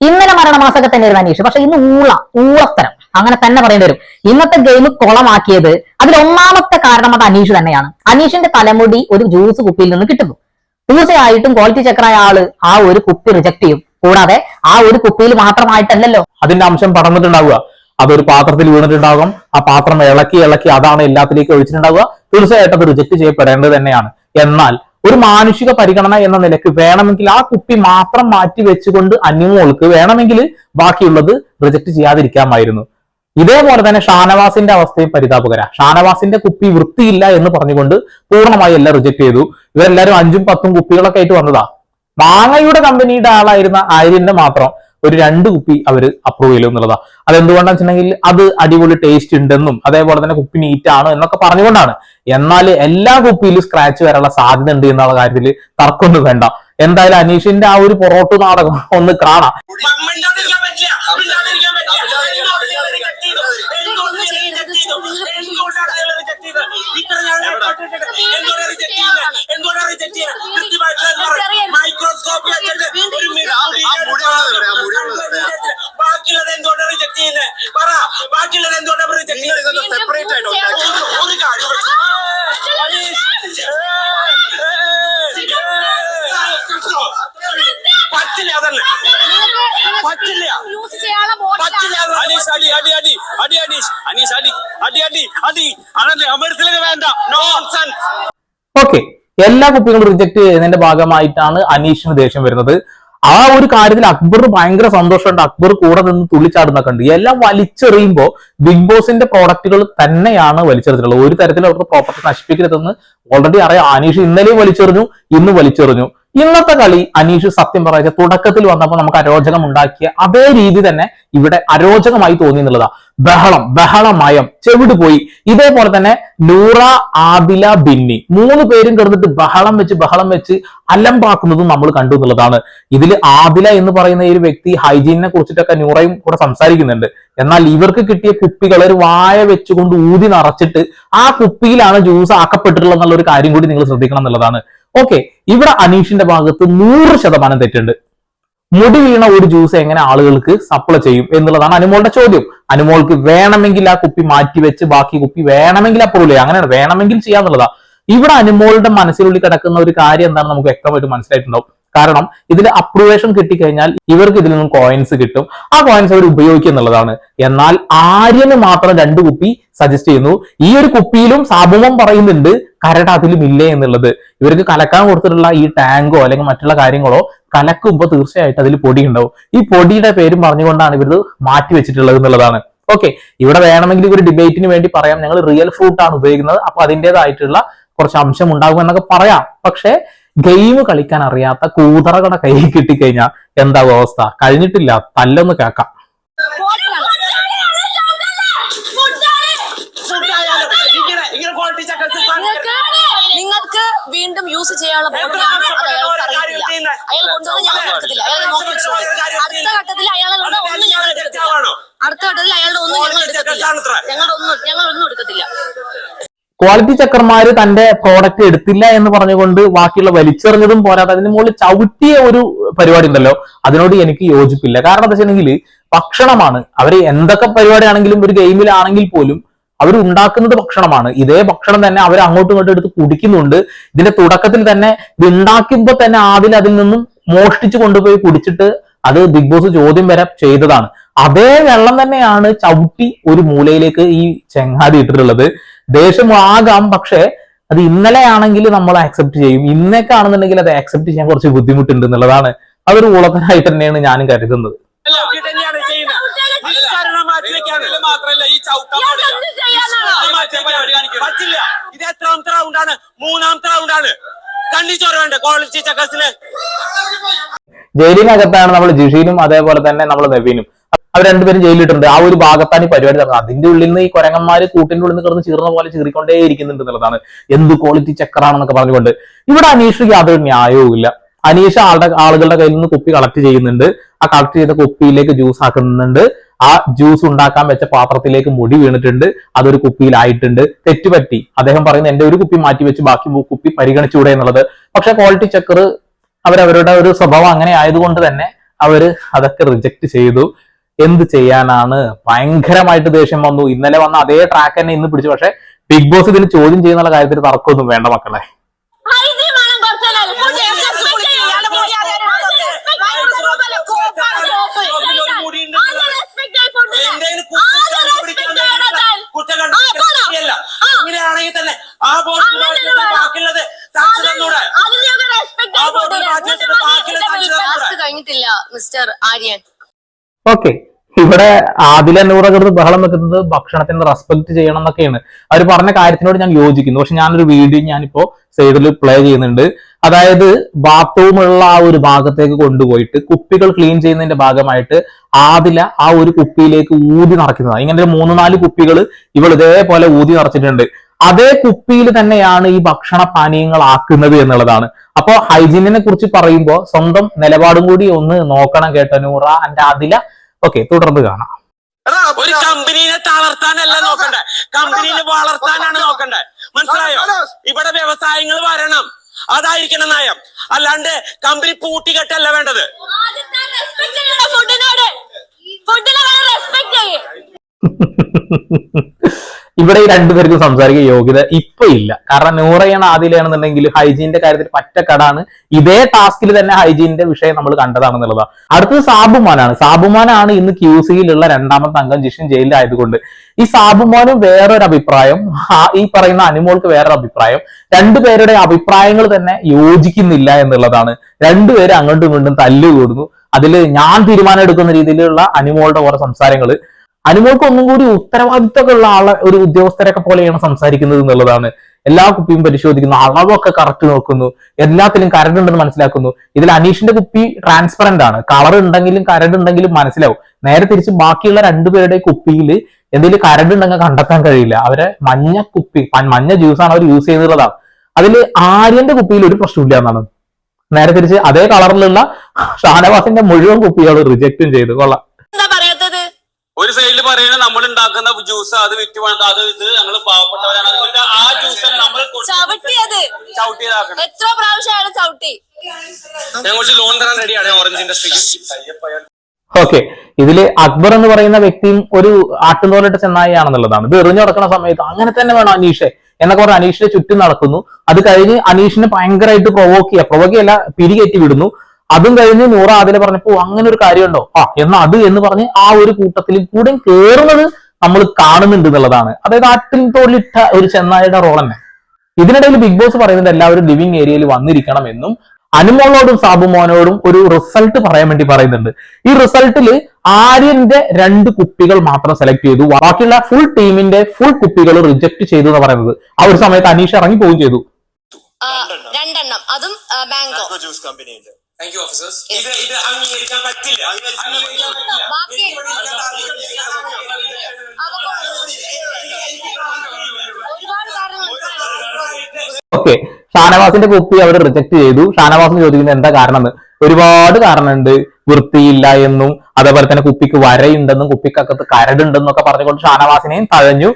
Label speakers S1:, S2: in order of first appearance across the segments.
S1: ഇന്നലെ മരണമാസൊക്കെ തന്നെ ഒരു അനീഷ് പക്ഷെ ഇന്ന് ഊള ഊളത്തരം. അങ്ങനെ തന്നെ പറയേണ്ടി വരും. ഇന്നത്തെ ഗെയിം കുളമാക്കിയത് അതിൽ ഒന്നാമത്തെ കാരണം അത് അനീഷ് തന്നെയാണ്. അനീഷിന്റെ തലമുടി ഒരു ജ്യൂസ് കുപ്പിയിൽ നിന്ന് കിട്ടുന്നു. തീർച്ചയായിട്ടും ക്വാളിറ്റി ചെക്കറായ ആൾ ആ ഒരു കുപ്പി റിജക്ട് ചെയ്യും. കൂടാതെ ആ ഒരു കുപ്പിയിൽ മാത്രമായിട്ടല്ലല്ലോ.
S2: അതിന്റെ അംശം പടർന്നിട്ടുണ്ടാവുക. അതൊരു പാത്രത്തിൽ വീണിട്ടുണ്ടാകും. ആ പാത്രം ഇളക്കി ഇളക്കി അതാണ് എല്ലാത്തിലേക്ക് ഒഴിച്ചിട്ടുണ്ടാവുക. തീർച്ചയായിട്ടും അത് റിജക്ട് ചെയ്യപ്പെടേണ്ടത് തന്നെയാണ്. എന്നാൽ ഒരു മാനുഷിക പരിഗണന എന്ന നിലയ്ക്ക് വേണമെങ്കിൽ ആ കുപ്പി മാത്രം മാറ്റി വെച്ചുകൊണ്ട് അന്യമോൾക്ക് വേണമെങ്കിൽ ബാക്കിയുള്ളത് റിജക്ട് ചെയ്യാതിരിക്കാമായിരുന്നു. ഇതേപോലെ തന്നെ ഷാനവാസിന്റെ അവസ്ഥയും പരിതാപകര. ഷാനവാസിന്റെ കുപ്പി വൃത്തിയില്ല എന്ന് പറഞ്ഞുകൊണ്ട് പൂർണമായി എല്ലാം റിജക്ട് ചെയ്തു. ഇവരെല്ലാരും അഞ്ചും പത്തും കുപ്പികളൊക്കെ ആയിട്ട് വന്നതാ. മാങ്ങയുടെ കമ്പനിയുടെ ആളായിരുന്ന ആര്യന്റെ മാത്രം. ഒരു രണ്ട് കുപ്പി അവർ അപ്രൂവ് ചെയ്യും എന്നുള്ളതാണ് അതെന്തുകൊണ്ടാണെന്ന് വെച്ചിട്ടുണ്ടെങ്കിൽ അത് അടിപൊളി ടേസ്റ്റ് ഉണ്ടെന്നും അതേപോലെ തന്നെ കുപ്പി നീറ്റ് ആണ് എന്നൊക്കെ പറഞ്ഞുകൊണ്ടാണ് എന്നാൽ എല്ലാ കുപ്പിയിലും സ്ക്രാച്ച് വരാനുള്ള സാധ്യത ഉണ്ട് എന്നുള്ള കാര്യത്തിൽ തർക്കമൊന്നും വേണ്ട എന്തായാലും അനീഷിന്റെ ആ ഒരു പൊറോട്ട് നാടകം ഒന്ന് കാണാം
S3: പറ്റില്ല മിണ്ടാതിരിക്കാൻ പറ്റില്ല എന്തുകൊണ്ട് ഞാൻ reject ചെയ്തു? എന്തുകൊണ്ടാണ് ഞാൻ reject ചെയ്തത്? ഇത്ര ഞാൻ കേട്ടിട്ടുണ്ട്. എന്തുകൊണ്ടാണ് reject ചെയ്യുന്നത്? എന്തുകൊണ്ടാണ് reject ചെയ്യുന്നത്? കൃത്യമായിട്ടുള്ള എന്താ പറയുക? മൈക്രോസ്കോപ്പ് വെച്ചിട്ട് ഒരു മിനിറ്റ് ബാക്കിയുള്ളത് എന്തുകൊണ്ടാണ് റിജക്ട് ചെയ്യുന്നത് പറ ബാക്കിയുള്ളത് എന്തുകൊണ്ടാണ് റിജക്ട് ചെയ്യുന്നത്
S4: സെപ്പറേറ്റ് ആയിട്ട് ഉണ്ടാക്കി
S3: ഒരു കാര്യം പറ്റില്ല അതല്ല പറ്റില്ല
S5: യൂസ് ചെയ്യാനുള്ള
S3: പറ്റില്ല
S5: ബോട്ടിലാണ്
S3: അതല്ല.
S4: അനീഷ് അടി അടി അടി അടി അനീഷ് അനീഷ് അടി അടി അടി അടി അതല്ലേ അമരത്തിലേക്ക് വേണ്ട നോൺസെൻസ്
S2: ഓക്കെ എല്ലാ കുപ്പികളും റിജക്ട് ചെയ്യുന്നതിന്റെ ഭാഗമായിട്ടാണ് അനീഷിന് ദേഷ്യം വരുന്നത്. ആ ഒരു കാര്യത്തിൽ അക്ബർ ഭയങ്കര സന്തോഷമുണ്ട്. അക്ബർ കൂടെ നിന്ന് തുള്ളിച്ചാടുന്നൊക്കെ ഉണ്ട്. എല്ലാം വലിച്ചെറിയുമ്പോൾ ബിഗ് ബോസിന്റെ പ്രോഡക്റ്റുകൾ തന്നെയാണ് വലിച്ചെറിഞ്ഞിട്ടുള്ളത്. ഒരു തരത്തിൽ അവർക്ക് പ്രോപ്പർട്ടി നശിപ്പിക്കരുതെന്ന് ഓൾറെഡി അറിയാം. അനീഷ് ഇന്നലെയും വലിച്ചെറിഞ്ഞു ഇന്ന് വലിച്ചെറിഞ്ഞു. ഇന്നത്തെ കളി അനീഷ് സത്യം പറയുക തുടക്കത്തിൽ വന്നപ്പോൾ നമുക്ക് അരോചകം ഉണ്ടാക്കിയ അതേ രീതി തന്നെ ഇവിടെ അരോചകമായി തോന്നി എന്നുള്ളതാ. ബഹളം ബഹളമയം ചെവിട് പോയി. ഇതേപോലെ തന്നെ നൂറ ആദില ബിന്നി മൂന്ന് പേരും കിടന്നിട്ട് ബഹളം വെച്ച് ബഹളം വെച്ച് അലമ്പാക്കുന്നതും നമ്മൾ കണ്ടു എന്നുള്ളതാണ്. ഇതിൽ ആദില എന്ന് പറയുന്ന ഈ ഒരു വ്യക്തി ഹൈജീനിനെ കുറിച്ചിട്ടൊക്കെ നൂറയും കൂടെ സംസാരിക്കുന്നുണ്ട്. എന്നാൽ ഇവർക്ക് കിട്ടിയ കുപ്പികൾ ഒരു വായ വെച്ചുകൊണ്ട് ഊതി നിറച്ചിട്ട് ആ കുപ്പിയിലാണ് ജ്യൂസ് ആക്കപ്പെട്ടിട്ടുള്ളത് എന്നുള്ള ഒരു കാര്യം കൂടി നിങ്ങൾ ശ്രദ്ധിക്കണം എന്നുള്ളതാണ്. ഓക്കെ ഇവിടെ അനീഷിന്റെ ഭാഗത്ത് നൂറ് ശതമാനം തെറ്റുണ്ട്. മുടി വീണ ഒരു ജ്യൂസ് എങ്ങനെ ആളുകൾക്ക് സപ്ലൈ ചെയ്യും എന്നുള്ളതാണ് അനുമോളുടെ ചോദ്യം. അനുമോൾക്ക് വേണമെങ്കിൽ ആ കുപ്പി മാറ്റി വെച്ച് ബാക്കി കുപ്പി വേണമെങ്കിൽ അപ്രൂവ് ചെയ്യാം അങ്ങനെയാണ്. വേണമെങ്കിൽ ചെയ്യാന്നുള്ളതാ. ഇവിടെ അനുമോളുടെ മനസ്സിനുള്ളിൽ കിടക്കുന്ന ഒരു കാര്യം എന്താണെന്ന് നമുക്ക് വ്യക്തമായിട്ട് മനസ്സിലായിട്ടുണ്ടാവും. കാരണം ഇതിൽ അപ്രൂവേഷൻ കിട്ടിക്കഴിഞ്ഞാൽ ഇവർക്ക് ഇതിൽ നിന്നും കോയിൻസ് കിട്ടും. ആ കോയിൻസ് അവർ ഉപയോഗിക്കും എന്നുള്ളതാണ്. എന്നാൽ ആര്യന് മാത്രം രണ്ട് കുപ്പി സജസ്റ്റ് ചെയ്യുന്നു. ഈ ഒരു കുപ്പിയിലും സാബുമം പറയുന്നുണ്ട്. കരട് അതിലും ഇല്ലേ എന്നുള്ളത്. ഇവർക്ക് കലക്കാൻ കൊടുത്തിട്ടുള്ള ഈ ടാങ്കോ അല്ലെങ്കിൽ മറ്റുള്ള കാര്യങ്ങളോ കലക്കുമ്പോൾ തീർച്ചയായിട്ടും അതിൽ പൊടി ഉണ്ടാവും. ഈ പൊടിയുടെ പേരും പറഞ്ഞുകൊണ്ടാണ് ഇവർ മാറ്റി വെച്ചിട്ടുള്ളത് എന്നുള്ളതാണ്. ഓക്കെ ഇവിടെ വേണമെങ്കിൽ ഒരു ഡിബേറ്റിന് വേണ്ടി പറയാം. ഞങ്ങൾ റിയൽ ഫ്രൂട്ട് ആണ് ഉപയോഗിക്കുന്നത്. അപ്പൊ അതിന്റെതായിട്ടുള്ള കുറച്ച് അംശം ഉണ്ടാകും എന്നൊക്കെ പറയാം. പക്ഷേ ഗെയിം കളിക്കാൻ അറിയാത്ത കൂതറകളുടെ കൈ കിട്ടിക്കഴിഞ്ഞാൽ എന്താ അവസ്ഥ? കഴിഞ്ഞിട്ടില്ല. തല്ലൊന്ന് കേക്കാം
S5: ബോട്ടിലാണ്
S3: ഫുഡായാലും ഇങ്ങനെ ഇങ്ങനെ ക്വാളിറ്റി
S5: നിങ്ങൾക്ക് നിങ്ങൾക്ക് വീണ്ടും യൂസ് ചെയ്യാനുള്ള അയാൾക്ക് അറിയത്തില്ല. അയാൾ കൊണ്ടുവന്ന് ഞങ്ങൾ എടുക്കത്തില്ല അയാൾ നോക്കി അടുത്ത ഘട്ടത്തിൽ അയാളുടെ ഒന്നും ഞങ്ങൾ എടുക്കത്തില്ല. അടുത്ത ഘട്ടത്തിൽ അയാളുടെ ഒന്നും ഞങ്ങൾ എടുക്കത്തില്ല. ഞങ്ങളുടെ ഒന്നും ഞങ്ങൾ ഒന്നും എടുക്കത്തില്ല.
S2: ക്വാളിറ്റി ചെക്കർമാര് തന്റെ പ്രോഡക്റ്റ് എടുത്തില്ല എന്ന് പറഞ്ഞുകൊണ്ട് ബാക്കിയുള്ള വലിച്ചെറിഞ്ഞതും പോരാതെ അതിന് മുകളിൽ ചവിട്ടിയ ഒരു പരിപാടി ഉണ്ടല്ലോ. അതിനോട് എനിക്ക് യോജിപ്പില്ല. കാരണം എന്താ വെച്ചിട്ടുണ്ടെങ്കിൽ ഭക്ഷണമാണ്. അവർ എന്തൊക്കെ പരിപാടിയാണെങ്കിലും ഒരു ഗെയിമിലാണെങ്കിൽ പോലും അവർ ഉണ്ടാക്കുന്നത് ഭക്ഷണമാണ്. ഇതേ ഭക്ഷണം തന്നെ അവർ അങ്ങോട്ടും ഇങ്ങോട്ടും എടുത്ത് കുടിക്കുന്നുണ്ട്. ഇതിന്റെ തുടക്കത്തിൽ തന്നെ ഇത് ഉണ്ടാക്കുമ്പോൾ തന്നെ ആദ്യം അതിൽ നിന്നും മോഷ്ടിച്ചു കൊണ്ടുപോയി കുടിച്ചിട്ട് അത് ബിഗ് ബോസ് ചോദ്യം വരെ ചെയ്തതാണ്. അതേ വെള്ളം തന്നെയാണ് ചവിട്ടി ഒരു മൂലയിലേക്ക് ഈ ചെങ്ങാതി ഇട്ടിട്ടുള്ളത്. ദേഷ്യമാകാം പക്ഷേ അത് ഇന്നലെ ആണെങ്കിൽ നമ്മൾ ആക്സെപ്റ്റ് ചെയ്യും. ഇന്നൊക്കെ ആണെന്നുണ്ടെങ്കിൽ അത് ആക്സെപ്റ്റ് ചെയ്യാൻ കുറച്ച് ബുദ്ധിമുട്ടുണ്ട് എന്നുള്ളതാണ് അതൊരു ഉളപ്പനായിട്ട് തന്നെയാണ് ഞാനും കരുതുന്നത്.
S4: ഈ ചവിട്ടാൻ
S3: പറ്റില്ല. ഇത് എത്രാമത്തെ റൗണ്ടാണ് മൂന്നാമത്തെ റൗണ്ടാണ് കണ്ണിച്ചോര വേണ്ട ക്വാളിറ്റി ചക്കസിന്
S2: ജയിലിനകത്താണ് നമ്മൾ ജിഷീനും അതേപോലെ തന്നെ നമ്മൾ നവീനും. അവർ രണ്ടുപേരും ജയിലിട്ടുണ്ട് ആ ഒരു ഭാഗത്താണ് ഈ പരിപാടി നടന്നത് അതിന്റെ ഉള്ളിൽ നിന്ന് ഈ കുരങ്ങന്മാര് കൂട്ടിന്റെ ഉള്ളിൽ നിന്ന് കിടന്ന് ചീർന്ന പോലെ ചീറിക്കൊണ്ടേ ഇരിക്കുന്നുണ്ട് എന്നുള്ളതാണ്. എന്ത് ക്വാളിറ്റി ചെക്കറാണെന്നൊക്കെ പറഞ്ഞുകൊണ്ട്. ഇവിടെ അനീഷ് യാതൊരു ന്യായവും ഇല്ല. അനീഷ ആളുടെ ആളുകളുടെ കയ്യിൽ നിന്ന് കുപ്പി കളക്ട് ചെയ്യുന്നുണ്ട്. ആ കളക്ട് ചെയ്ത കുപ്പിയിലേക്ക് ജ്യൂസ് ആക്കുന്നുണ്ട്. ആ ജ്യൂസ് ഉണ്ടാക്കാൻ വെച്ച പാത്രത്തിലേക്ക് മുടി വീണിട്ടുണ്ട് അതൊരു കുപ്പിയിലായിട്ടുണ്ട്. തെറ്റുപറ്റി. അദ്ദേഹം പറയുന്നത് എന്റെ ഒരു കുപ്പി മാറ്റി വെച്ച് ബാക്കി കുപ്പി പരിഗണിച്ചുകൂടെ എന്നുള്ളത്. പക്ഷെ ക്വാളിറ്റി ചെക്കർ അവരവരുടെ ഒരു സ്വഭാവം അങ്ങനെ ആയതുകൊണ്ട് തന്നെ അവർ അതൊക്കെ റിജക്ട് ചെയ്തു. എന്ത് ചെയ്യാനാണ്? ഭയങ്കരമായിട്ട് ദേഷ്യം വന്നു. ഇന്നലെ വന്ന അതേ ട്രാക്ക് തന്നെ ഇന്ന് പിടിച്ചു. പക്ഷെ ബിഗ് ബോസ് ഇതിന് ചോദ്യം ചെയ്യുന്നുള്ള കാര്യത്തിൽ തർക്കമൊന്നും വേണ്ട മക്കളെ
S5: ഹൈജീൻ വേണം കുറച്ച് help ചെയ്യാൻ. Respect ചെയ്യ്. ഇയാൾ പോയി ആരെയും respect ചെയ്യ്. കോപ്പാണ് കോപ്പ്. ആദ്യം respect ചെയ്യ് food നെ.
S3: എന്തെങ്കിലും
S5: ആദ്യം
S3: കുറ്റം
S5: respect
S3: കണ്ടുപിടിക്കാൻ
S5: ചെയ്യണം താൻ.
S3: കുറ്റം
S5: ആ, പോടാ.
S3: കണ്ടുപിടിക്കുകയല്ല
S5: ആ.
S3: അങ്ങനെയാണെങ്കിൽ തന്നെ ആ ബോട്ടിൽ
S5: അങ്ങനെ വേണം.
S3: ബാക്കിയുള്ളത് സാക്ഷി തന്നൂടെ
S5: അതിനെയൊക്കെ respect
S3: ആ
S5: ചെയ്യ്
S3: ബോട്ടിൽ
S5: food നെ.
S3: മാറ്റി വെച്ചിട്ട്
S5: തന്നെ കഴിഞ്ഞിട്ടില്ല മിസ്റ്റർ ആര്യൻ.
S2: ഓക്കെ ഇവിടെ ആദില നൂറകൃത് ബഹളം വെക്കുന്നത് ഭക്ഷണത്തിന് റെസ്പെക്ട് ചെയ്യണം എന്നൊക്കെയാണ്. അവർ പറഞ്ഞ കാര്യത്തിനോട് ഞാൻ യോജിക്കുന്നു. പക്ഷെ ഞാനൊരു വീഡിയോ ഞാനിപ്പോ സൈഡിൽ പ്ലേ ചെയ്യുന്നുണ്ട്. അതായത് ബാത്റൂമുള്ള ആ ഒരു ഭാഗത്തേക്ക് കൊണ്ടുപോയിട്ട് കുപ്പികൾ ക്ലീൻ ചെയ്യുന്നതിന്റെ ഭാഗമായിട്ട് ആദില ആ ഒരു കുപ്പിയിലേക്ക് ഊതി നിറയ്ക്കുന്നതാണ്. ഇങ്ങനെ ഒരു മൂന്ന് നാല് കുപ്പികൾ ഇവൾ ഇതേപോലെ ഊതി നിറച്ചിട്ടുണ്ട്. അതേ കുപ്പിയിൽ തന്നെയാണ് ഈ ഭക്ഷണ പാനീയങ്ങൾ ആക്കുന്നത് എന്നുള്ളതാണ്. അപ്പോ ഹൈജീനിനെ കുറിച്ച് പറയുമ്പോൾ സ്വന്തം നിലപാടും കൂടി ഒന്ന് നോക്കണം കേട്ടോ നൂറ എന്റെ അതില. ഓക്കെ തുടർന്ന് കാണാം.
S3: ഒരു കമ്പനീനെ തളർത്താനല്ല നോക്കണ്ടേ. കമ്പനീനെ വളർത്താനാണ് നോക്കണ്ടേ? മനസ്സിലായോ? ഇവിടെ വ്യവസായങ്ങൾ വരണം. അതായിരിക്കണം നയം. അല്ലാണ്ട് കമ്പനി പൂട്ടിക്കെട്ടല്ല വേണ്ടത്.
S5: ഫുഡിനോട് ഫുഡിനെ റെസ്പെക്ട് ചെയ്യേ
S2: ഇവിടെ ഈ രണ്ടുപേർക്കും സംസാരിക്കാൻ യോഗ്യത ഇപ്പൊ ഇല്ല. കാരണം നൂറയാണ് ആദ്യമാണെന്നുണ്ടെങ്കിൽ ഹൈജീനിന്റെ കാര്യത്തിൽ പറ്റക്കടാണ്. ഇതേ ടാസ്കിൽ തന്നെ ഹൈജീനിന്റെ വിഷയം നമ്മൾ കണ്ടതാണെന്നുള്ളതാണ് അടുത്തത് സാബുമാനാണ്. സാബുമാനാണ് ഇന്ന് ക്യൂ സിയിലുള്ള രണ്ടാമത്തെ അംഗം ജിഷൻ ജയിലിലായതുകൊണ്ട്. ഈ സാബുമാനും വേറൊരു അഭിപ്രായം ഈ പറയുന്ന അനുമോൾക്ക് വേറൊരു അഭിപ്രായം. രണ്ടുപേരുടെ അഭിപ്രായങ്ങൾ തന്നെ യോജിക്കുന്നില്ല എന്നുള്ളതാണ്. രണ്ടുപേരും അങ്ങോട്ടും ഇങ്ങോട്ടും തല്ലുകൂടുന്നു. അതിൽ ഞാൻ തീരുമാനം എടുക്കുന്ന രീതിയിലുള്ള അനുമോളുടെ കുറെ സംസാരങ്ങൾ അനുമോൾക്ക് ഒന്നും കൂടി ഉത്തരവാദിത്തമൊക്കെ ഉള്ള ആളെ ഒരു ഉദ്യോഗസ്ഥരൊക്കെ പോലെയാണ് സംസാരിക്കുന്നത് എന്നുള്ളതാണ്. എല്ലാ കുപ്പിയും പരിശോധിക്കുന്നു. അളവൊക്കെ കറക്റ്റ് നോക്കുന്നു. എല്ലാത്തിലും കരട് ഉണ്ടെന്ന് മനസ്സിലാക്കുന്നു. ഇതിൽ അനീഷിന്റെ കുപ്പി ട്രാൻസ്പെറന്റ് ആണ്. കളർ ഉണ്ടെങ്കിലും കരട് ഉണ്ടെങ്കിലും മനസ്സിലാവും. നേരെ തിരിച്ച് ബാക്കിയുള്ള രണ്ടുപേരുടെ കുപ്പിയിൽ എന്തെങ്കിലും കരട് ഉണ്ടെങ്കിൽ കണ്ടെത്താൻ കഴിയില്ല. അവരെ മഞ്ഞ കുപ്പി മഞ്ഞ ജ്യൂസാണ് അവർ യൂസ് ചെയ്യുന്നതാണ് അതിൽ ആര്യന്റെ കുപ്പിയിൽ ഒരു പ്രശ്നമില്ല എന്നാണ്. നേരെ തിരിച്ച് അതേ കളറിലുള്ള ഷാനവാസിന്റെ മുഴുവൻ കുപ്പികൾ റിജക്റ്റും ചെയ്തു. കൊള്ളാം.
S4: ഒരു സൈഡിൽ പറയുന്നത് നമ്മൾ ഉണ്ടാക്കുന്ന ജ്യൂസ് അത് വിറ്റ് വേണ്ട അത് ഇത് ഞങ്ങൾ പാവപ്പെട്ടവരാണ്. അതുകൊണ്ട് ആ ജ്യൂസ് നമ്മൾ
S5: ചവിട്ടിയത്.
S4: ചവിട്ടിയതാക്കണം.
S5: എത്ര പ്രാവശ്യം അയാൾ ചവിട്ടി?
S4: ഞാൻ കുറച്ച് ലോൺ തരാൻ റെഡിയാണ് ഓറഞ്ച് ഇൻഡസ്ട്രിക്ക്
S2: ഓക്കെ ഇതിൽ അക്ബർ എന്ന് പറയുന്ന വ്യക്തിയും ഒരു ആട്ടുന്തോലിട്ട് ചെന്നായിയാണെന്നുള്ളതാണ്. ഇത് എറിഞ്ഞു നടക്കുന്ന സമയത്ത് അങ്ങനെ തന്നെ വേണം അനീഷെ എന്നൊക്കെ പറഞ്ഞ് അനീഷിനെ ചുറ്റും നടക്കുന്നു. അത് കഴിഞ്ഞ് അനീഷിനെ ഭയങ്കരമായിട്ട് പ്രൊവോക്ക് ചെയ്യുക. പ്രൊവോക്ക് ചെയ്യല്ല പിരികയറ്റി വിടുന്നു. അതും കഴിഞ്ഞ് നൂറ ആദില പറഞ്ഞപ്പോ അങ്ങനെ ഒരു കാര്യമുണ്ടോ? ആ എന്നാ അത് എന്ന് പറഞ്ഞ് ആ ഒരു കൂട്ടത്തിൽ കൂടെ കേറുന്നത് നമ്മൾ കാണുന്നുണ്ട് എന്നുള്ളതാണ്. അതായത് ആറ്റിൻ തോലിട്ട ഒരു ചെന്നായിയുടെ റോൾ തന്നെ. ഇതിനിടയിൽ ബിഗ് ബോസ് പറയുന്നത് എല്ലാവരും ലിവിംഗ് ഏരിയയിൽ വന്നിരിക്കണം എന്നും. അനുമോളോടും സാബുമോനോടും ഒരു റിസൾട്ട് പറയാൻ വേണ്ടി പറയുന്നുണ്ട്. ഈ റിസൾട്ടിൽ ആര്യന്റെ രണ്ട് കുപ്പികൾ മാത്രം സെലക്ട് ചെയ്തു. ബാക്കിയുള്ള ഫുൾ ടീമിന്റെ ഫുൾ കുപ്പികൾ റിജക്ട് ചെയ്തു എന്ന് പറയുന്നത്. ആ ഒരു സമയത്ത് അനീഷ് ഇറങ്ങി പോവുകയും ചെയ്തു
S5: രണ്ടെണ്ണം. അതും ബാങ്കോ.
S6: ജ്യൂസ് കമ്പനിയുണ്ട്
S4: താങ്ക് യു ഓഫീസേഴ്സ്
S3: ഇത് ഇത് അംഗീകരിക്കാൻ പറ്റില്ല. അംഗീകരിക്കാൻ
S2: ഓക്കെ ഷാനവാസിന്റെ കുപ്പി അവർ റിജക്ട് ചെയ്തു. ഷാനവാസിന് ചോദിക്കുന്നത് എന്താ കാരണം? ഒരുപാട് കാരണമുണ്ട്. വൃത്തിയില്ല എന്നും അതേപോലെ തന്നെ കുപ്പിക്ക് വരയുണ്ടെന്നും കുപ്പിക്കകത്ത് കരടുണ്ടെന്നും ഒക്കെ പറഞ്ഞുകൊണ്ട് ഷാനവാസിനെയും തഴഞ്ഞു.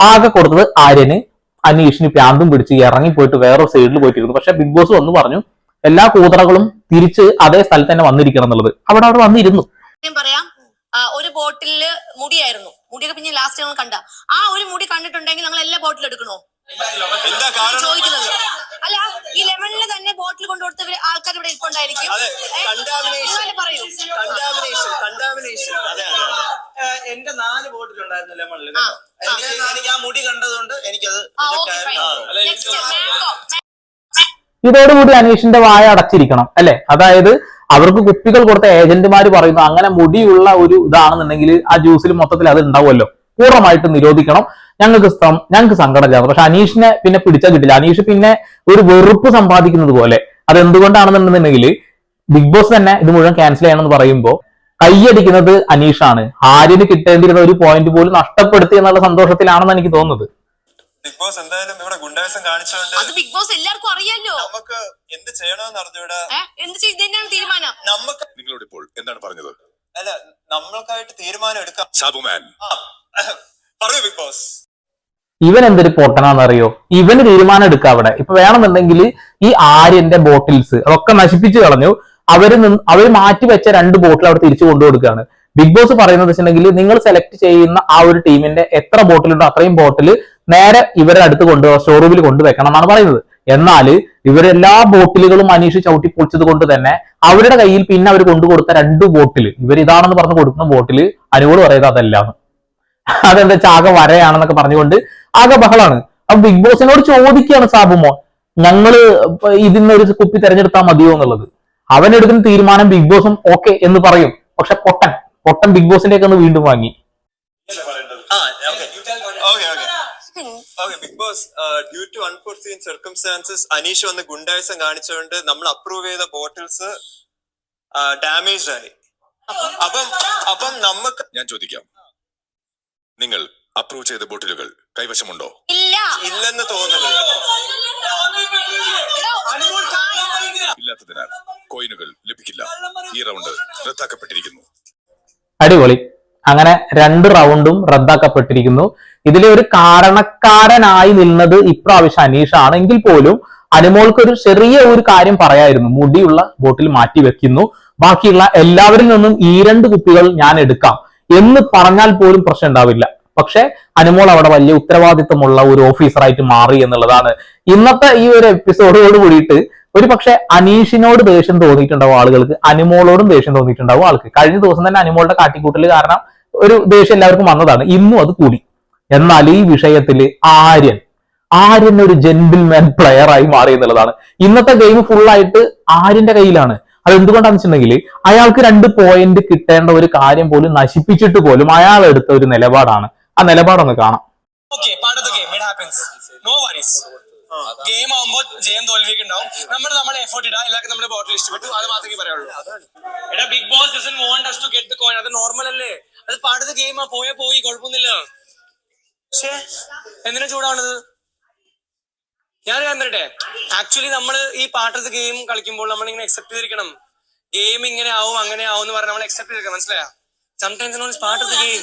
S2: ആകെ കൊടുത്തത് ആര്യന്. അനീഷിന് പ്രാന്തും പിടിച്ച് ഇറങ്ങി പോയിട്ട് വേറൊരു സൈഡിൽ പോയിട്ടിരുന്നു. പക്ഷെ ബിഗ് ബോസ് വന്ന് പറഞ്ഞു എല്ലാ കൂതറകളും തിരിച്ച് അതേ സ്ഥലത്ത് തന്നെ വന്നിരിക്കണം എന്നുള്ളത്. അവിടെ അവിടെ വന്നിരുന്നു.
S5: ഞാൻ പറയാം ഒരു ബോട്ടിലിൽ മുടിയായിരുന്നു. മുടിയൊക്കെ പിന്നെ ലാസ്റ്റ് ഞങ്ങൾ കണ്ട. ആ ഒരു മുടി കണ്ടിട്ടുണ്ടെങ്കിൽ ഞങ്ങൾ എല്ലാ ബോട്ടിലും എടുക്കണോ?
S6: എന്താ കാരണം?
S5: ചോദിക്കുന്നത്. അല്ല ഈ ലെമണിൽ തന്നെ ബോട്ടിൽ കൊണ്ടുകൊടുത്ത ആൾക്കാർ ഇവിടെ ഇരിപ്പുണ്ടായിരിക്കും. പറയൂ.
S6: കണ്ടാമിനേഷൻ കണ്ടാമിനേഷൻ അതെ അതെ അതെ.
S3: എന്റെ നാല് ബോട്ടിലുണ്ടായിരുന്നു ലെമണിൽ
S5: ആ,
S3: എനിക്ക് ആ. മുടി കണ്ടതുകൊണ്ട് എനിക്കത്
S5: മാംഗോ
S2: ഇതോടുകൂടി അനീഷിന്റെ വായ അടച്ചിരിക്കണം അല്ലെ? അതായത് അവർക്ക് കുപ്പികൾ കൊടുത്ത ഏജന്റുമാർ പറയുന്നു അങ്ങനെ മുടിയുള്ള ഒരു ഇതാണെന്നുണ്ടെങ്കിൽ ആ ജ്യൂസിൽ മൊത്തത്തിൽ അത് ഉണ്ടാവുമല്ലോ. പൂർണമായിട്ട് നിരോധിക്കണം. ഞങ്ങൾക്ക് ഞങ്ങൾക്ക് സങ്കടമില്ല പക്ഷെ അനീഷിനെ പിന്നെ പിടിച്ചാൽ കിട്ടില്ല. അനീഷ് പിന്നെ ഒരു വെറുപ്പ് സമ്പാദിക്കുന്നത് പോലെ. അത് എന്തുകൊണ്ടാണെന്നുണ്ടെന്നുണ്ടെങ്കിൽ ബിഗ് ബോസ് തന്നെ ഇത് മുഴുവൻ ക്യാൻസൽ ചെയ്യണമെന്ന് പറയുമ്പോൾ കൈയടിക്കുന്നത് അനീഷാണ്. ആര്യന് കിട്ടേണ്ടിരുന്ന ഒരു പോയിന്റ് പോലും നഷ്ടപ്പെടുത്തി എന്നുള്ള സന്തോഷത്തിലാണെന്ന് എനിക്ക് തോന്നുന്നത്.
S6: ബിഗ് ബോസ് എന്തായാലും ഇവിടെ ഗുണ്ടായസം കാണിച്ചോണ്ട്
S5: അത് ബിഗ് ബോസ് എല്ലാവർക്കും അറിയാലോ.
S6: നമുക്ക് എന്ത് ചെയ്യണമെന്ന് അറിഞ്ഞൂടെ.
S5: എന്ത് ചെയ്ത് തന്നെയാണ് തീരുമാനം.
S6: നമുക്ക്
S7: നിങ്ങളോട് ഇപ്പോൾ എന്താണ് പറഞ്ഞത്?
S6: അല്ല നമ്മൾക്കായിട്ട് തീരുമാനം എടുക്കാം.
S7: സാബുമാൻ
S6: പറയൂ ബിഗ് ബോസ്
S2: ഇവൻ എന്തൊരു പൊട്ടനാന്നറിയോ? ഇവന് തീരുമാനം എടുക്കുക അവിടെ. ഇപ്പൊ വേണമെന്നുണ്ടെങ്കിൽ ഈ ആര്യന്റെ ബോട്ടിൽസ് അതൊക്കെ നശിപ്പിച്ചു കളഞ്ഞു. അവർ അവർ മാറ്റി വെച്ച രണ്ട് ബോട്ടിൽ അവിടെ തിരിച്ചു കൊണ്ടുകൊടുക്കുകയാണ് ബിഗ് ബോസ് പറയുന്നത് വെച്ചിട്ടുണ്ടെങ്കിൽ നിങ്ങൾ സെലക്ട് ചെയ്യുന്ന ആ ഒരു ടീമിന്റെ എത്ര ബോട്ടിലുണ്ടോ അത്രയും ബോട്ടിൽ നേരെ ഇവരുടെ അടുത്ത് കൊണ്ട് ഷോറൂമിൽ കൊണ്ടുവെക്കണം എന്നാണ് പറയുന്നത്. എന്നാൽ ഇവരെല്ലാ ബോട്ടിലുകളും അനീഷ് ചവിട്ടി പൊളിച്ചത് കൊണ്ട് തന്നെ അവരുടെ കയ്യിൽ പിന്നെ അവർ കൊണ്ടുകൊടുത്ത രണ്ട് ബോട്ടിൽ ഇവർ ഇതാണെന്ന് പറഞ്ഞ് കൊടുക്കുന്ന ബോട്ടിൽ അനുകൂട് പറയുന്നത് അതല്ലാന്ന്. അതെന്താ ആകെ വരയാണെന്നൊക്കെ പറഞ്ഞുകൊണ്ട് ആകെ ബഹളാണ്. അപ്പൊ ബിഗ് ബോസിനോട് ചോദിക്കുകയാണ് സാബുമോ ഞങ്ങൾ ഇതിന്നൊരു കുപ്പി തെരഞ്ഞെടുത്താൽ മതിയോ എന്നുള്ളത്? അവൻ എടുക്കുന്ന തീരുമാനം ബിഗ് ബോസും ഓക്കെ എന്ന് പറയും. പക്ഷെ പൊട്ടൻ പൊട്ടൻ ബിഗ് ബോസിന്റെ ഒക്കെ ഒന്ന് വീണ്ടും വാങ്ങി
S6: ആ okay okay okay okay big boss due to unforeseen circumstances Aneesh വന്ന് ഗുണ്ടായുസം കാണിച്ചുകൊണ്ട് നമ്മൾ അപ്രൂവ് ചെയ്ത ബോട്ടിൽസ് ഡാമേജ് ആയി. അപ്പം അപ്പം നമുക്ക്
S7: ഞാൻ ചോദിക്കാം. നിങ്ങൾ അപ്രൂവ് ചെയ്ത ബോട്ടിലുകൾ കൈവശമുണ്ടോ?
S5: ഇല്ല.
S6: ഇല്ലെന്ന് തോന്നുന്നു
S7: ഇല്ലാത്തതിനാൽ കോയിനുകൾ ലഭിക്കില്ല. ഈ റൗണ്ട് റദ്ദാക്കപ്പെട്ടിരിക്കുന്നു.
S2: അടിപൊളി. അങ്ങനെ രണ്ട് റൗണ്ടും റദ്ദാക്കപ്പെട്ടിരിക്കുന്നു. ഇതിലെ ഒരു കാരണക്കാരനായി നിന്നത് ഇപ്രാവശ്യം അനീഷ് എങ്കിൽ പോലും അനുമോൾക്ക് ഒരു ചെറിയ ഒരു കാര്യം പറയായിരുന്നു. മുടിയുള്ള ബോട്ടിൽ മാറ്റി വെക്കുന്നു. ബാക്കിയുള്ള എല്ലാവരിൽ നിന്നും ഈ രണ്ട് കുപ്പികൾ ഞാൻ എടുക്കാം എന്ന് പറഞ്ഞാൽ പോലും പ്രശ്നം ഉണ്ടാവില്ല. പക്ഷെ അനുമോൾ അവിടെ വലിയ ഉത്തരവാദിത്വമുള്ള ഒരു ഓഫീസറായിട്ട് മാറി എന്നുള്ളതാണ്. ഇന്നത്തെ ഈ ഒരു എപ്പിസോഡോട് കൂടിയിട്ട് ഒരു പക്ഷെ അനീഷിനോട് ദേഷ്യം തോന്നിയിട്ടുണ്ടാവും ആളുകൾക്ക് അനുമോളോടും ദേഷ്യം തോന്നിയിട്ടുണ്ടാവും ആൾക്ക്. കഴിഞ്ഞ ദിവസം തന്നെ അനിമോളുടെ കാട്ടിക്കൂട്ടൽ കാരണം ഒരു ദേഷ്യം എല്ലാവർക്കും വന്നതാണ്. ഇന്നും അത് കൂടി. എന്നാൽ ഈ വിഷയത്തിൽ ആര്യൻ ആര്യൻ ഒരു ജെന്റിൽമാൻ പ്ലെയർ ആയി മാറി എന്നുള്ളതാണ്. ഇന്നത്തെ ഗെയിം ഫുൾ ആയിട്ട് ആര്യന്റെ കയ്യിലാണ്. അത് എന്തുകൊണ്ടാന്ന് വെച്ചിട്ടുണ്ടെങ്കിൽ അയാൾക്ക് രണ്ട് പോയിന്റ് കിട്ടേണ്ട ഒരു കാര്യം പോലും നശിപ്പിച്ചിട്ട് പോലും അയാൾ എടുത്ത ഒരു നിലപാടാണ്. ആ നിലപാടൊന്ന് കാണാം.
S3: ദ ഗെയിം ആവുമ്പോ ജയം തോൽവിയൊക്കെ ഉണ്ടാവും നമ്മൾ നമ്മൾ എഫോർട്ട് ഇടാം എല്ലാവർക്കും നമ്മുടെ ബോട്ടിൽ ഇഷ്ടപ്പെട്ടു. അത് മാത്രമേ പറയുള്ളൂ എടാ big boss doesn't want us to get the coin അത് നോർമൽ അല്ലേ? അത് പാടത് ഗെയിം ആ പോയാ പോയി കുഴപ്പമൊന്നുമില്ല പക്ഷേ എന്തിനാ ചൂടാണത് ഞാൻ ഞാൻ തരട്ടെ ആക്ച്വലി നമ്മൾ ഈ പാട്ടത്ത് ഗെയിം കളിക്കുമ്പോൾ നമ്മൾ ഇങ്ങനെ അക്സെപ്റ്റ് ചെയ്തിരിക്കണം. ഗെയിം ഇങ്ങനെ ആവും അങ്ങനെ ആവും എന്ന് പറഞ്ഞ് നമ്മൾ അക്സെപ്റ്റ് ചെയ്തിരിക്കണം. മനസ്സിലായ? Sometimes not part of the game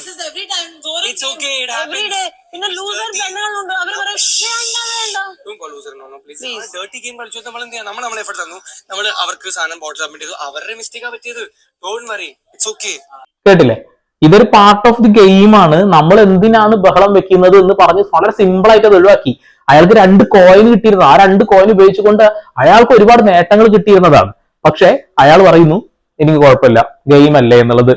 S3: it's okay it
S5: happens പിന്നെ ലൂസർ പെണ്ണുകളുണ്ട് അവർ പറയും വേണ്ട വേണ്ട
S3: ഡേർട്ടി ഗെയിം കളിച്ചു. നമ്മൾ എന്ത് ചെയ്യാം നമ്മൾ നമ്മളെ എഫർട്ട് തന്നു. നമ്മൾ അവർക്ക് സാധനം ബോട്ട് സബ്മിറ്റ് ചെയ്തു. അവരുടെ മിസ്റ്റേക്കാ പറ്റിയത്. വറി ഇറ്റ്സ് ഓക്കെ
S2: കേട്ടില്ലേ? ഇതൊരു പാർട്ട് ഓഫ് ദി ഗെയിം ആണ്. നമ്മൾ എന്തിനാണ് ബഹളം വെക്കുന്നത് എന്ന് പറഞ്ഞ് വളരെ സിമ്പിൾ ആയിട്ട് അത് ഒഴിവാക്കി. അയാൾക്ക് രണ്ട് കോയിൻ കിട്ടിയിരുന്നു. ആ രണ്ട് കോയിൻ ഉപയോഗിച്ചുകൊണ്ട് അയാൾക്ക് ഒരുപാട് നേട്ടങ്ങൾ കിട്ടിയിരുന്നതാണ്. പക്ഷെ അയാൾ പറയുന്നു എനിക്ക് കുഴപ്പമില്ല. ഗെയിം അല്ലേ എന്നുള്ളത്.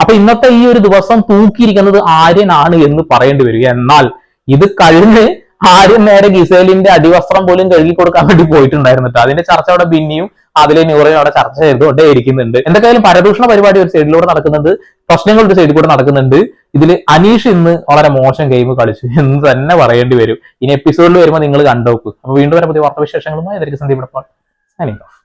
S2: അപ്പൊ ഇന്നത്തെ ഈ ഒരു ദിവസം തൂക്കിയിരിക്കുന്നത് ആര്യനാണ് എന്ന് പറയേണ്ടി വരിക. എന്നാൽ ഇത് കഴിഞ്ഞ് ആര്യൻ നേരെ ഗിസേലിന്റെ അടിവസ്ത്രം പോലും കഴുകി കൊടുക്കാൻ വേണ്ടി പോയിട്ടുണ്ടായിരുന്നു ട്ടോ. അതിന്റെ ചർച്ച അവിടെ ബിന്നിയും അതിലെ ന്യൂറയും അവിടെ ചർച്ച ചെയ്തുകൊണ്ടേ ഇരിക്കുന്നുണ്ട്. എന്തൊക്കെയായാലും പരദൂഷണ പരിപാടി ഒരു സൈഡിലൂടെ നടക്കുന്നുണ്ട്. പ്രശ്നങ്ങൾ ഒരു സൈഡിൽ കൂടെ നടക്കുന്നുണ്ട്. ഇതിൽ അനീഷ് ഇന്ന് വളരെ മോശം ഗെയിം കളിച്ചു എന്ന് തന്നെ പറയേണ്ടി വരും. ഇനി എപ്പിസോഡിൽ വരുമ്പോൾ നിങ്ങൾ കണ്ടോക്ക്. അപ്പൊ വീണ്ടും വരെ പുതിയ വാർത്താവിശേഷങ്ങളുമായി. ഇതായിരിക്കും സന്ദീപ് സൈനിങ് ഓഫ്